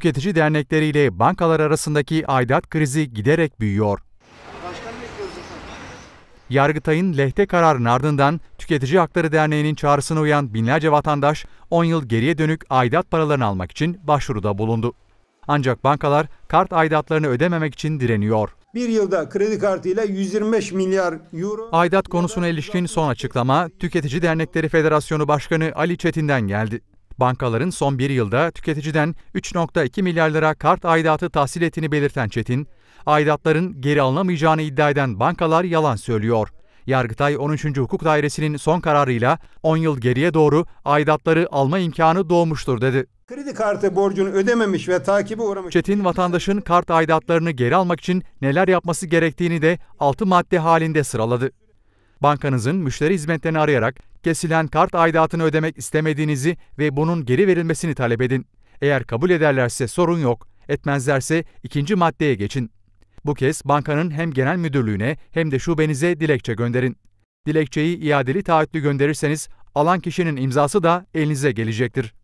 tüketici dernekleriyle bankalar arasındaki aidat krizi giderek büyüyor. Yargıtay'ın lehte kararının ardından Tüketici Hakları Derneği'nin çağrısına uyan binlerce vatandaş 10 yıl geriye dönük aidat paralarını almak için başvuruda bulundu. Ancak bankalar kart aidatlarını ödememek için direniyor. Bir yılda kredi kartıyla 125 milyar euro. Aidat konusuna ilişkin son açıklama Tüketici Dernekleri Federasyonu Başkanı Ali Çetin'den geldi. Bankaların son bir yılda tüketiciden 3.2 milyar lira kart aidatı tahsil ettiğini belirten Çetin, aidatların geri alınamayacağını iddia eden bankalar yalan söylüyor. Yargıtay 13. Hukuk Dairesi'nin son kararıyla 10 yıl geriye doğru aidatları alma imkanı doğmuştur dedi. Kredi kartı borcunu ödememiş ve takibi uğramış. Çetin vatandaşın kart aidatlarını geri almak için neler yapması gerektiğini de 6 madde halinde sıraladı. Bankanızın müşteri hizmetlerini arayarak kesilen kart aidatını ödemek istemediğinizi ve bunun geri verilmesini talep edin. Eğer kabul ederlerse sorun yok, etmezlerse ikinci maddeye geçin. Bu kez bankanın hem genel müdürlüğüne hem de şubenize dilekçe gönderin. Dilekçeyi iadeli taahhütlü gönderirseniz alan kişinin imzası da elinize gelecektir.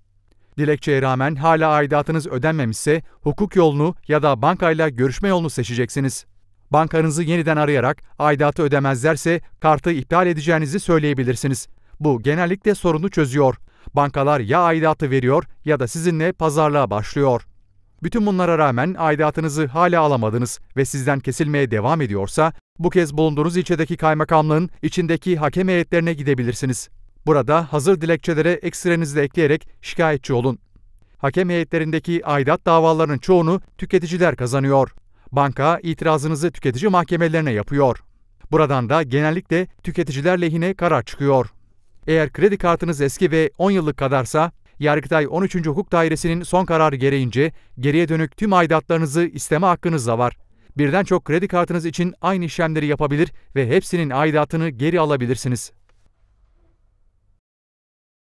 Dilekçeye rağmen hala aidatınız ödenmemişse hukuk yolunu ya da bankayla görüşme yolunu seçeceksiniz. Bankanızı yeniden arayarak aidatı ödemezlerse kartı iptal edeceğinizi söyleyebilirsiniz. Bu genellikle sorunu çözüyor. Bankalar ya aidatı veriyor ya da sizinle pazarlığa başlıyor. Bütün bunlara rağmen aidatınızı hala alamadınız ve sizden kesilmeye devam ediyorsa, bu kez bulunduğunuz ilçedeki kaymakamlığın içindeki hakem heyetlerine gidebilirsiniz. Burada hazır dilekçelere ekstrenizi de ekleyerek şikayetçi olun. Hakem heyetlerindeki aidat davalarının çoğunu tüketiciler kazanıyor. Banka itirazınızı tüketici mahkemelerine yapıyor. Buradan da genellikle tüketiciler lehine karar çıkıyor. Eğer kredi kartınız eski ve 10 yıllık kadarsa, Yargıtay 13. Hukuk Dairesi'nin son kararı gereğince geriye dönük tüm aidatlarınızı isteme hakkınız da var. Birden çok kredi kartınız için aynı işlemleri yapabilir ve hepsinin aidatını geri alabilirsiniz.